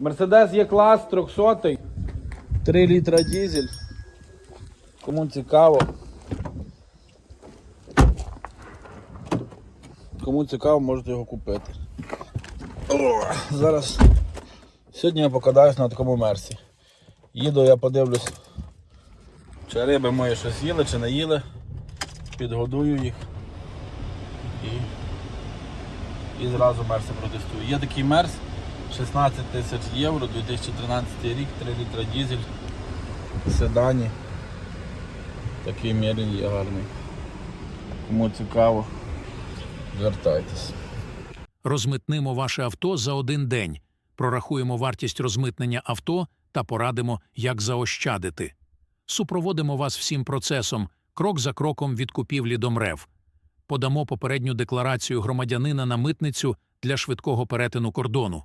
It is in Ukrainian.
Мерседес є клас 300 3 літра дізель. Кому цікаво. Кому цікаво, можете його купити. О, зараз. Сьогодні я покатаюсь на такому мерсі. Їду, я подивлюсь, чи риби мої щось їли, чи не їли. Підгодую їх. І, і зразу мерси протестую. Є такий мерс 16 тисяч євро, 2013 рік, 3 літра дізель, седані. Такий мірін є гарний. Кому цікаво, звертайтесь. Розмитнимо ваше авто за один день. Прорахуємо вартість розмитнення авто та порадимо, як заощадити. Супроводимо вас всім процесом, крок за кроком від купівлі до МРЕВ. Подамо попередню декларацію громадянина на митницю для швидкого перетину кордону.